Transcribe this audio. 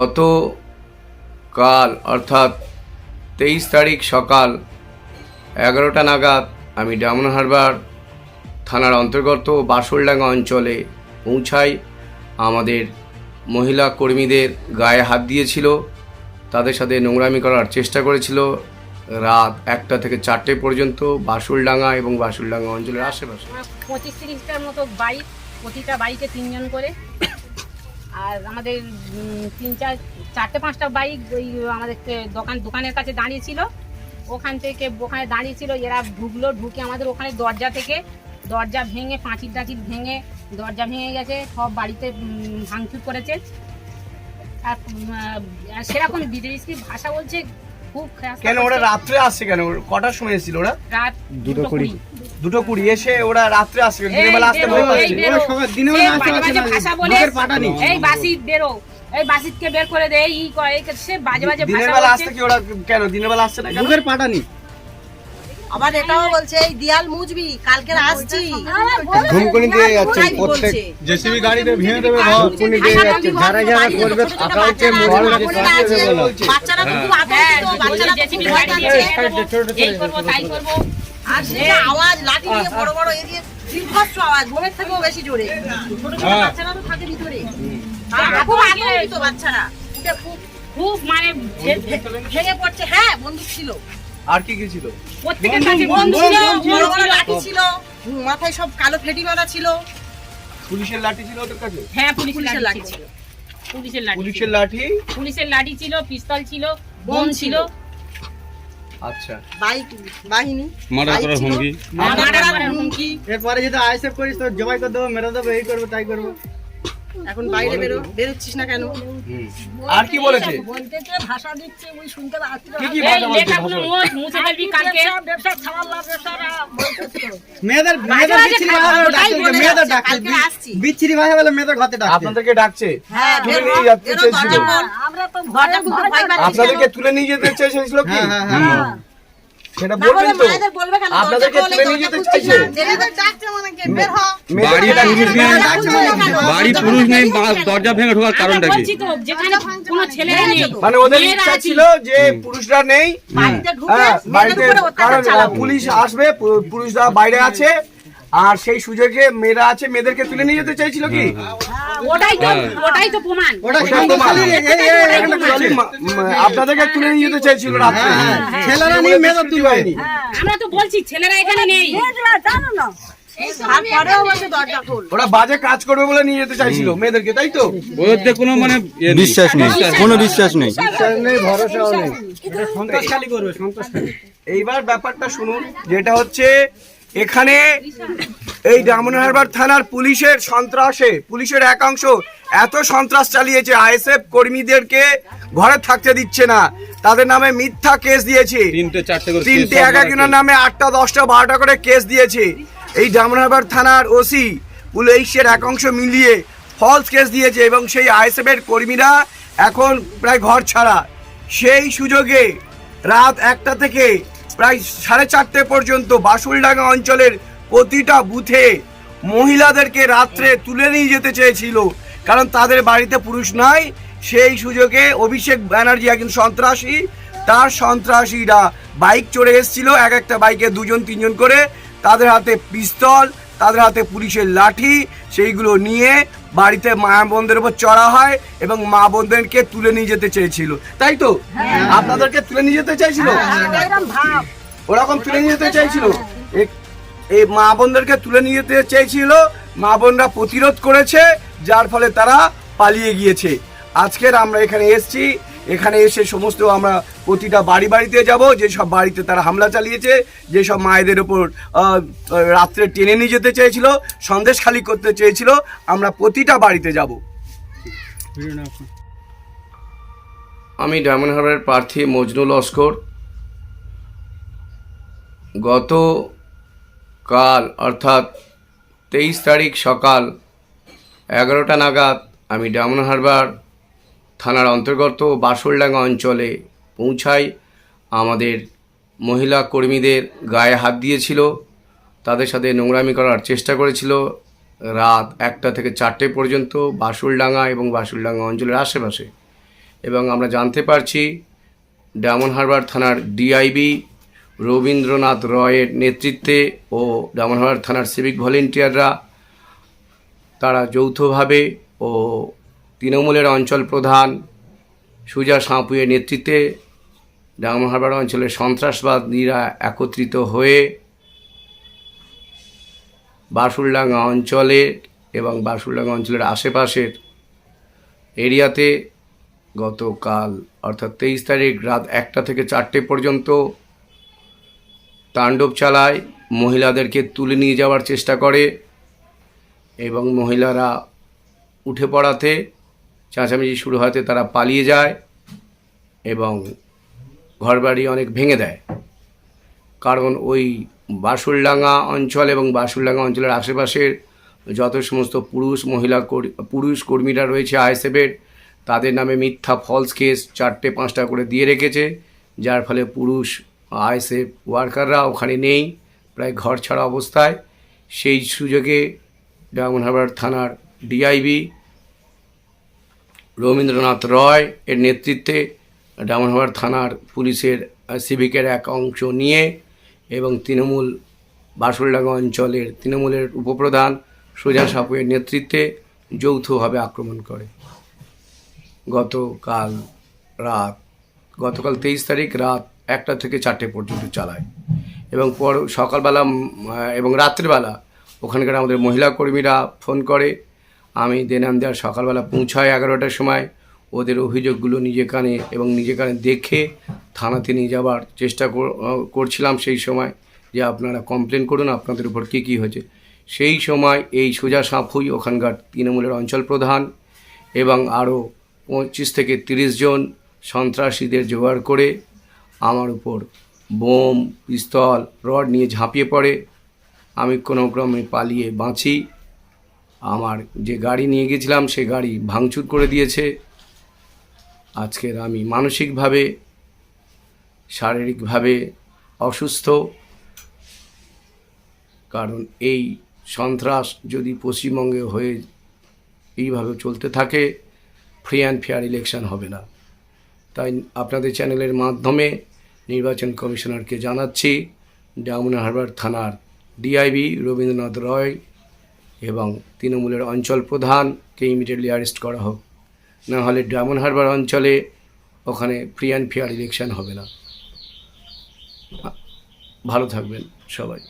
গত কাল অর্থাৎ তেইশ তারিখ সকাল এগারোটা নাগাদ আমি ডায়মন্ড হারবার থানার অন্তর্গত বাসুলডাঙ্গা অঞ্চলে পৌঁছাই আমাদের মহিলা কর্মীদের গায়ে হাত দিয়েছিল। তাদের সাথে নোংরামি করার চেষ্টা করেছিল। রাত একটা থেকে চারটে পর্যন্ত বাসুলডাঙ্গা এবং বাসুলডাঙ্গা অঞ্চলের আশেপাশে। পঁচিশ তিরিশটার মতো বাইক প্রতিটা বাইকে তিনজন করে। আর আমাদের তিন চার, চারটে পাঁচটা বাইক ওই আমাদের দোকান, দোকানের কাছে দাঁড়িয়েছিল। ওখান থেকে, ওখানে দাঁড়িয়েছিল, এরা ঢুকলো, ঢুকে আমাদের ওখানে দরজা থেকে, দরজা ভেঙে পাঁচির টাচির ভেঙে দরজা ভেঙে গেছে, সব বাড়িতে ভাঙচুর করেছে। আর সেরকম বিদেশি ভাষা বলছে খুব কেন ওরা রাত্রে আসছে কেন? কটার সময় এসেছিল ওরা? রাত দুটো কুড়ি। দুটো কুড়ি এসে ওরা রাত্রে আসছে দিনের বেলা আসতে ভয় পাচ্ছে। বেরো। দিনের সে বেলা আসতে বাজে পারছে বাজে না, ভাষা বলে নেই। এই বাসিত বেরো। এই বাসিতকে বের করে দেয় ই করে সে বাজে বাজে দিনের বেলা আসতে কি ওরা কেন? দিনের বেলা আসছে না পাটা নেই। আবার এটাও বলছে এই দিয়াল মুজবি কালকে আসছি। ধুমকুনি দিয়ে যাচ্ছে প্রত্যেক জেসিবি গাড়িতে ভেঙে দেবে আর দিয়ে যাচ্ছে বলছে, যারা যারা করবে আকাউন্টে বাচ্চারা মোবাইল দিয়ে আছে, দেবে বাচ্চারা তো খুব হ্যাঁ, আতঙ্কিত, বাচ্চারা জেসিবি গাড়ি দিয়ে এই করব তাই করব। আর আওয়াজ লাঠি দিয়ে বড় বড় এরিয়ে বিভৎস আওয়াজ বোমের থেকেও বেশি জোরে। ছোট ছোট বাচ্চারা তো থাকে ভিতরে। আর খুব আতঙ্কিত বাচ্চারা। খুব খুব মানে ভেঙে পড়ছে হ্যাঁ বন্দুক ছিল। আর কি কি ছিল? প্রত্যেকের কাছে বন্ধু ছিল বড় বড় লাঠি ছিল মাথায় সব কালো ফেটি মারা ছিল। পুলিশের লাঠি ছিল ওদের কাছে? হ্যাঁ পুলিশের লাঠি ছিল। পুলিশের লাঠি পুলিশের লাঠি? পুলিশের লাঠি ছিল পিস্তল ছিল বোম ছিল। আচ্ছা। বাইক বাহিনী। বাইক করার হুমকি। মার্ডার করার হুমকি। এরপরে যদি আইসেফ করিস তো জবাই করে দেবো মেরে দেবো এই করব তাই করব। এখন বাইরে বেরো বেরোচ্ছিস না কেন? আর কি বলেছে? বলতে যে ভাষা দিচ্ছে ওই শুনতে পাচ্ছি কি কি ভাষা বলছে লেখাগুলো মোট মুছে ফেলবি কালকে। ব্যবসা ছাড়াল্লা ব্যবসারা মেয়েদের মেয়েদের বিচ্ছিরি ভাষা বলে ওটাই ডাকছে মেয়েদের ডাকছে। বিচ্ছিরি ভাষা বলে মেয়েদের ঘাতে ডাকছে। আপনাদেরকে ডাকছে? হ্যাঁ তুলে নিয়ে যেতে চেয়েছিল আমরা তো দরজা ভয় পাচ্ছি আপনাদেরকে তুলে নিয়ে যেতে চেয়েছিল কি? হ্যাঁ হ্যাঁ হ্যাঁ। সেটা বলবেন তো। আপনাদেরকে তুলে নিয়ে যেতে চাইছে মানে কি, বের হ। বাড়ি পুরুষ নেই বাড়ি পুরুষ নেই বা- দরজা ভেঙে ঢোকার কারণটা কি? ছেলেরা নেই। মানে ওদের মেয়েরা ইচ্ছা ছিল যে পুরুষরা নেই। বাড়িতে হ্যাঁ বাড়িতে কারণ পুলিশ আসবে পুরুষরা বাইরে আছে। আর সেই সুযোগে মেয়েরা আছে মেয়েদেরকে তুলে নিয়ে যেতে চাইছিল কি? ওটাই তো ওটাই তো প্রমাণ। আপনাদেরকে তুলে নিয়ে যেতে চাইছিল রাত্রে। হ্যাঁ, হ্যাঁ। ছেলেরা নিয়ে মেয়েদের তুলে আমরা তো বলছি ছেলেরা এখানে নেই। ওরা বাজে কাজ করবে বলে নিয়ে যেতে চাইছিল মেয়েদেরকে তাই তো? ওদের কোনো মানে বিশ্বাস নেই। কোনো বিশ্বাস নেই। বিশ্বাস নেই। ভরসাও নেই। এটা সন্ত্রাসখালী করবে সন্ত্রাসখালী এইবার ব্যাপারটা শুনুন যেটা হচ্ছে এখানে এই ডায়মন্ড হারবার থানার পুলিশের সন্ত্রাসে পুলিশের একাংশ এত সন্ত্রাস চালিয়েছে আইএসএফ কর্মীদেরকে ঘরে থাকতে দিচ্ছে না। তাদের নামে মিথ্যা কেস দিয়েছে। তিনটে চারটে করে তিনটে কেস এক একজনের নামে আটটা দশটা বারোটা করে কেস দিয়েছে। এই ডায়মন্ড হারবার থানার ওসি পুলিশের একাংশ মিলিয়ে ফলস কেস দিয়েছে এবং সেই আইএসএফ এর কর্মীরা এখন প্রায় ঘর ছাড়া। সেই সুযোগে রাত একটা থেকে প্রায় সাড়ে চারটে পর্যন্ত বাসুলডাঙ্গা অঞ্চলের প্রতিটা বুথে মহিলাদেরকে রাত্রে তুলে নিয়ে যেতে চেয়েছিল। কারণ তাদের বাড়িতে পুরুষ নাই, সেই সুযোগে অভিষেক ব্যানার্জি একজন সন্ত্রাসী, তার সন্ত্রাসীরা বাইক চড়ে এসেছিল, এক একটা বাইকে দুজন, তিনজন করে। তাদের হাতে পিস্তল তাদের হাতে পুলিশের লাঠি সেইগুলো নিয়ে বাড়িতে মা বোনদের উপর চড়া হয় এবং মা বোনদেরকে তুলে নিয়ে যেতে চেয়েছিল। তাই তো? আপনাদেরকে তুলে নিয়ে যেতে চাইছিল ওরকম তুলে নিয়ে যেতে চাইছিল এই মা বোনদেরকে তুলে নিয়ে যেতে চেয়েছিল মা বোনরা প্রতিরোধ করেছে যার ফলে তারা পালিয়ে গিয়েছে। আজকের আমরা এখানে এসেছি এখানে এসে সমস্ত আমরা প্রতিটা বাড়ি বাড়িতে যাব যেসব বাড়িতে তারা হামলা চালিয়েছে যেসব মায়েদের ওপর রাত্রে টেনে নিয়ে যেতে চেয়েছিল, সন্দেশ খালি করতে চেয়েছিল, আমরা প্রতিটা বাড়িতে যাব। আমি ডায়মন্ড হারবারের প্রার্থী মজনু লস্কর গত কাল অর্থাৎ তেইশ তারিখ সকাল এগারোটা নাগাদ, আমি ডায়মন্ড হারবার থানার অন্তর্গত বাসুলডাঙ্গা অঞ্চলে পৌঁছাই আমাদের মহিলা কর্মীদের গায়ে হাত দিয়েছিল। তাদের সাথে নোংরামি করার চেষ্টা করেছিল। রাত একটা থেকে চারটে পর্যন্ত বাসুলডাঙ্গা এবং বাসুলডাঙ্গা অঞ্চলের আশেপাশে। এবং আমরা জানতে পারছি ডায়মন্ড হারবার থানার ডিআইবি রবীন্দ্রনাথ রয়ের নেতৃত্বে ও ডায়মন্ড হারবার থানার সিভিক ভলেন্টিয়াররা তারা যৌথভাবে ও তৃণমূলের অঞ্চল প্রধান সুজা সাঁপুয়ের নেতৃত্বে ডায়মন্ড হারবার অঞ্চলের সন্ত্রাসবাদীরা একত্রিত হয়ে বাসুলডাঙ্গা অঞ্চলে এবং বাসুলডাঙ্গা অঞ্চলের আশেপাশের এরিয়াতে গতকাল, অর্থাৎ তেইশ তারিখ রাত একটা থেকে চারটে পর্যন্ত তাণ্ডব চালায়, মহিলাদেরকে তুলে নিয়ে যাওয়ার চেষ্টা করে এবং মহিলারা উঠে পড়াতে, চেঁচামেচি শুরু হতে তারা পালিয়ে যায় এবং ঘরবাড়ি অনেক ভেঙে দেয়। কারণ ওই বাসুলডাঙ্গা অঞ্চল এবং বাসুলডাঙ্গা অঞ্চলের আশেপাশের যত সমস্ত পুরুষ মহিলা পুরুষ কর্মীরা রয়েছে আইএসএফের, তাদের নামে মিথ্যা ফলস কেস চারটে পাঁচটা করে দিয়ে রেখেছে, যার ফলে পুরুষ আইএসএফ ওয়ার্কাররা ওখানে নেই, প্রায় ঘর ছাড়া অবস্থায়। সেই সুযোগে ডায়মন্ড হারবার থানার ডিআইবি রবীন্দ্রনাথ রয় এর নেতৃত্বে ডায়মন্ডহাবার থানার পুলিশের সিভিকের এক অংশ নিয়ে এবং তৃণমূল বাসুলডাঙ্গা অঞ্চলের তৃণমূলের উপপ্রধান সোজা সাপুয়ের নেতৃত্বে যৌথভাবে আক্রমণ করে। গতকাল রাত, গতকাল তেইশ তারিখ রাত একটা থেকে চারটে পর্যন্ত চালায় এবং পর, সকালবেলা এবং রাত্রিবেলা ওখানকার আমাদের মহিলা কর্মীরা ফোন করে। আমি দেনান দেওয়ার সকালবেলা পৌঁছায় এগারোটার সময়। ওদের অভিযোগগুলো নিজে কানে এবং নিজে কানে দেখে থানাতে নিয়ে যাওয়ার চেষ্টা করছিলাম সেই সময় যে আপনারা কমপ্লেন করুন, আপনাদের উপর কী কী হয়েছে। সেই সময় এই সোজা সাঁপুই ওখানকার তৃণমূলের অঞ্চল প্রধান এবং আরও পঁচিশ থেকে তিরিশ জন সন্ত্রাসীদের জোগাড় করে আমার উপর বোম, পিস্তল, রড নিয়ে ঝাঁপিয়ে পড়ে। আমি কোনো ক্রমে পালিয়ে বাঁচি। আমার যে গাড়ি নিয়ে গেছিলাম, সে গাড়ি ভাঙচুর করে দিয়েছে। আজকের আমি মানসিকভাবে, শারীরিকভাবে অসুস্থ। কারণ এই সন্ত্রাস যদি পশ্চিমবঙ্গে হয়ে এইভাবে চলতে থাকে ফ্রি অ্যান্ড ফেয়ার ইলেকশন হবে না। তাই আপনাদের চ্যানেলের মাধ্যমে নির্বাচন কমিশনারকে জানাচ্ছি ডায়মন্ড হারবার থানার ডিআইবি রবীন্দ্রনাথ রয় এবং তৃণমূলের অঞ্চল প্রধানকে ইমিডিয়েটলি অ্যারেস্ট করা হোক। না হলে ডায়মন্ড হারবার অঞ্চলে ওখানে ফ্রি অ্যান্ড ফেয়ার ইলেকশান হবে না। ভালো থাকবেন সবাই।